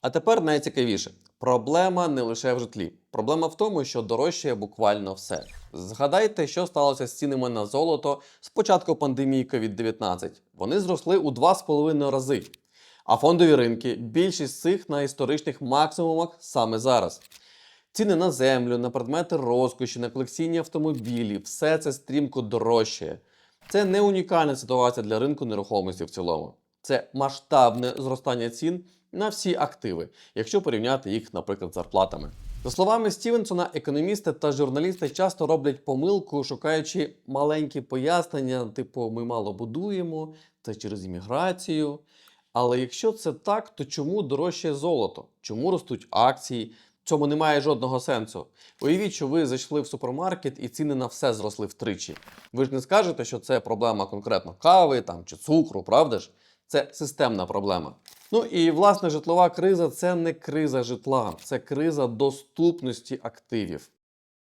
А тепер найцікавіше. Проблема не лише в житлі. Проблема в тому, що дорожчає буквально все. Згадайте, що сталося з цінами на золото з початку пандемії COVID-19. Вони зросли у 2,5 рази. А фондові ринки більшість з цих на історичних максимумах саме зараз. Ціни на землю, на предмети розкоші, на колекційні автомобілі все це стрімко дорожчає. Це не унікальна ситуація для ринку нерухомості в цілому. Це масштабне зростання цін на всі активи, якщо порівняти їх, наприклад, з зарплатами. За словами Стівенсона, економісти та журналісти часто роблять помилку, шукаючи маленькі пояснення, типу ми мало будуємо, це через імміграцію. Але якщо це так, то чому дорожче золото? Чому ростуть акції? Цьому немає жодного сенсу. Уявіть, що ви зайшли в супермаркет і ціни на все зросли втричі. Ви ж не скажете, що це проблема конкретно кави там, чи цукру, правда ж? Це системна проблема. Ну і власне житлова криза це не криза житла, це криза доступності активів.